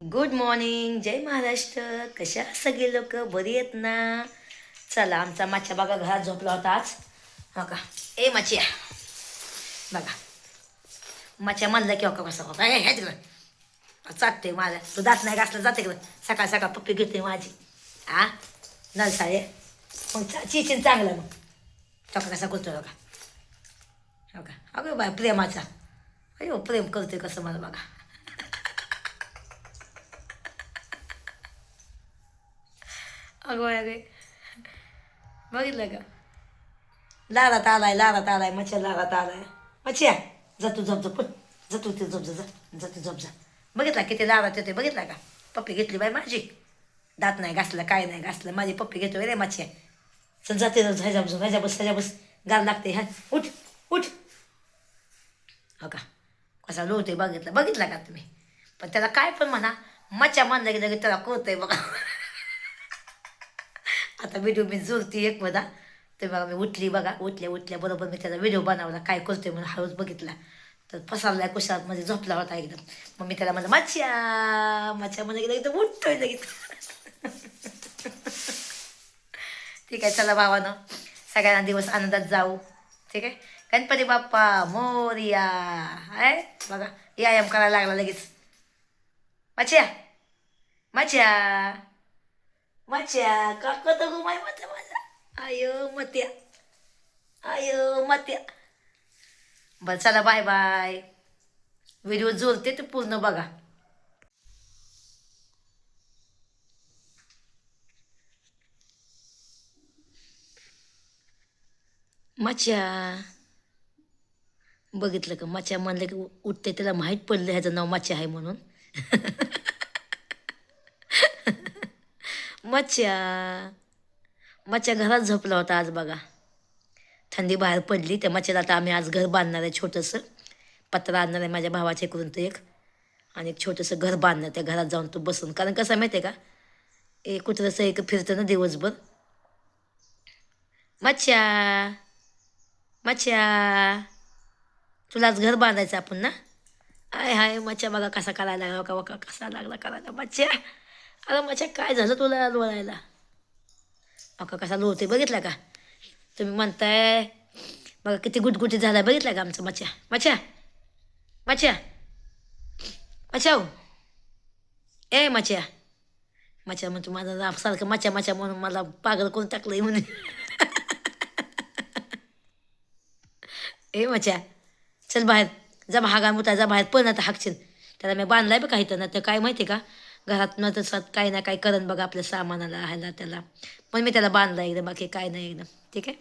Good morning जय महाराष्ट्र. कशा सगळे लोक? बरी आहेत ना? चला आमचा माच्या बघा घरात झोपला होता आज. हो का? ए माचिया. बघा. माच्या म्हणलं की हो का कसा होता हे तिकडं. चाटते माझ्या तू दात नाही घासला जाते तिकडं सकाळ सकाळ पप्पी घेते माझी. आ? नलसाळे मग चिचिन चांगलं मग. चौका कसा करतो बघा. का हो का? अगं बाय प्रेमाचा. अयो प्रेम करतोय कसं मला बघा. अगं अगे बघितलं का? लारात आलाय लारात आलाय मच्छा लारात आलाय. मच्छ्या जा झप झप झोप ते झप जा जा झप तू जा बघितला किती लाडात येते बघितला का? पप्पी घेतली बाय माझी. दात नाही घासलं काय नाही घासलं माझी पप्पी घेतोय रे मच्छ्या. चल जाते ह्याच्या बस ह्याच्या बस ह्याच्या बस. गाल लागते ह्या उठ उठ. हो का? कसा लोटे बघितला बघितला का तुम्ही? पण त्याला काय पण म्हणा मच्छा म्हणलं की त्याला कळतंय बघा. आता व्हिडिओ मी जोरती एक बघा तर बघा मी उठली बघा उठल्या उठल्या बरोबर मी त्याचा व्हिडिओ बनवला. काय करतोय म्हणून हळूच बघितला. तर पसरलाय कुशात म्हणजे झोपला होता एकदम. मग मी त्याला म्हणलं मच्छ्या मच्छ्या म्हणजे गेलं एकदम उठतोय लगेच. ठीक आहे चला भावानं. सगळ्यांना दिवस आनंदात जाऊ. ठीक आहे? गणपती बाप्पा मोरिया. आहे? बघा व्यायाम करायला लागला लगेच. मच्छ्या मच्छ्या मच्छ्या काका तर गुमाय मत माझा आयो मत्या. आयो मत्या. बरं चला बाय बाय. व्हिडिओ जोरते ते पूर्ण बघा. मच्छ्या बघितलं का? मच्छ्या म्हणलं की उठते त्याला माहीत पडलं ह्याचं नाव मच्छ्या आहे म्हणून. मच्छ्या. मच्छ्या घरात झोपला होता आज बघा. थंडी बाहेर पडली त्या मच्छ्याला आता आम्ही आज घर बांधणार आहे छोटंसं. पत्रा आणणार आहे माझ्या भावाच्या करून तो एक. आणि एक छोटंसं घर बांधणार त्या घरात जाऊन तो बसून. कारण कसं माहिती आहे का? एक कुत्रंसं एक फिरतं ना दिवसभर. मच्छ्या. मच्छ्या. तुला आज घर बांधायचं आपण ना? आय हाय मच्छ्या बघा कसा करायला लागला हो हो का कसा लागला करायला मच्छ्या. अरे माझ्या काय झालं तुला लोळायला अका कसा लोळते बघितला का? तुम्ही म्हणताय बघा किती गुटगुटी झाला बघितला का आमचा मच्छ्या? मच्छ्या? मच्छ्या? मच्छ्या हो. ए मच्छ्या. मच्छ्या म्हणतो माझा राम सारखं मच्छ्या मच्छ्या म्हणून मला पागल करून टाकलंय म्हणे ए मच्छ्या. चल बाहेर. जा हागा मुता जा बाहेर. पण आता हाकशील त्याला मी बांधलाय बघ काही तर ना तर काय माहिती का? घरात न तसं काही ना काही करण बघा आपल्या सामानाला ह्याला त्याला. पण मी त्याला बांधला एकदम बाकी काय नाही एकदम ठीक आहे?